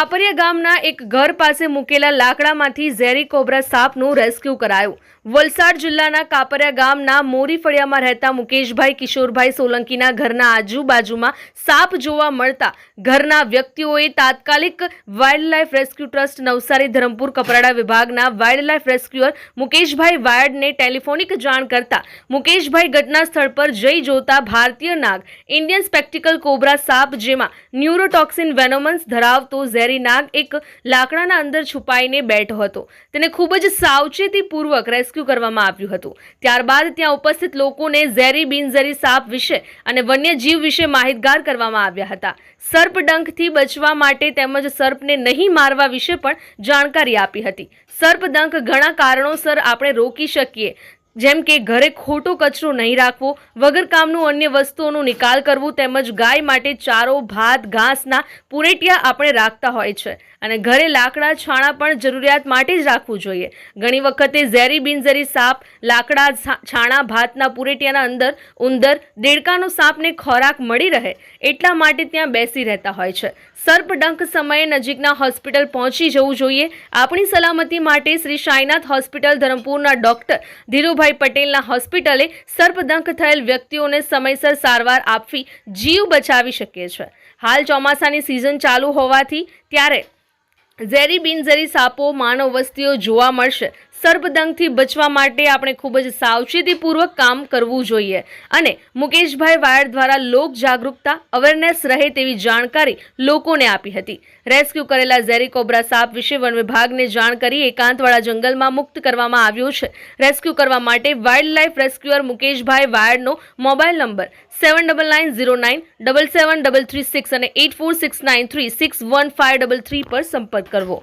કાપરિયા ગામના એક ઘર પાસે મૂકેલા લાકડામાંથી ઝેરી કોબ્રા સાપનું રેસ્ક્યુ કરાયું. વલસાડ જિલ્લાના કાપરિયા ગામના મોરીફળિયામાં રહેતા મુકેશભાઈ, કિશોરભાઈ સોલંકીના ઘરના આજુબાજુમાં સાપ જોવા મળતા ઘરના વ્યક્તિઓએ તાત્કાલિક wildlife rescue trust Navsari Dharampur Kaprada વિભાગના વાઇલ્ડલાઇફ રેસ્ક્યુઅર મુકેશભાઈ વાયડને ટેલિફોનિક જાણ કરતા મુકેશભાઈ ઘટના સ્થળ પર જઈ જોતા ભારતીય નાગ, ઇન્ડિયન સ્પેક્ટિકલ કોબ્રા સાપ જેમાં ન્યુરોટોક્સિન વેનોમન્સ ધરાવતો ઝેરી નાગ એક લાકડાના અંદર છુપાઈને બેઠો હતો. તેને ખૂબ જ સાવચેતીપૂર્વક રેસ્ક્યુ કરવામાં આવ્યું હતું. ત્યારબાદ ત્યાં ઉપસ્થિત લોકોને ઝેરી બિનઝેરી સાપ વિશે અને વન્યજીવ વિશે માહિતગાર કરવામાં આવ્યા હતા. સર્પડંખથી બચવા માટે તેમજ સર્પને નહીં મારવા વિશે પણ જાણકારી આપી હતી. સર્પદંખ ઘણા કારણોસર આપણે રોકી શકીએ જેમ કે ઘરે ખોટો કચરો નહીં રાખવો, વગર કામનું અન્ય વસ્તુઓનો નિકાલ કરવું તેમજ ગાય માટે ચારો, ભાત, ઘાસના પુરેટિયા આપણે રાખતા હોય છે. અને ઘરે લાકડા, છાણા પણ જરૂરિયાત માટે જ રાખવું જોઈએ. ઘણી વખતે ઝેરી બિનઝેરી સાપ, લાકડા છાણા, ભાતના પુરેટિયાના અંદર ઉંદર, દેડકાનો સાપને ખોરાક મળી રહે એટલા માટે ત્યાં બેસી રહેતા હોય છે. સર્પડંખ સમયે નજીકના હોસ્પિટલ પહોંચી જવું જોઈએ. આપણી સલામતી માટે શ્રી સાઈનાથ હોસ્પિટલ, ધરમપુરના ડોક્ટર ધીરુભાઈ પટેલના હોસ્પિટલે સર્પદંખ થયેલ વ્યક્તિઓને સમયસર સારવાર આપવી જીવ બચાવી શકે છે. હાલ ચોમાસાની સિઝન ચાલુ હોવાથી ત્યારે ઝેરી બિનઝેરી સાપો, માનવ વસ્તીઓ જોવા મળશે. સર્પદંખથી બચવા માટે આપણે ખૂબ જ સાવચેતીપૂર્વક કામ કરવું જોઈએ. અને મુકેશભાઈ વાયર દ્વારા લોક જાગૃતતા અવેરનેસ રહે તેવી જાણકારી લોકોને આપી હતી. રેસ્ક્યુ કરેલા ઝેરી કોબ્રા સાપ વિશે વન વિભાગને જાણ કરી એકાંતવાળા જંગલમાં મુક્ત કરવામાં આવ્યો છે. રેસ્ક્યુ કરવા માટે વાઇલ્ડ લાઇફ રેસ્ક્યુઅર મુકેશભાઈ વાયરનો mobile number seven double nine zero nine double seven double three six અને eight four six nine three six one five double three પર સંપર્ક કરવો.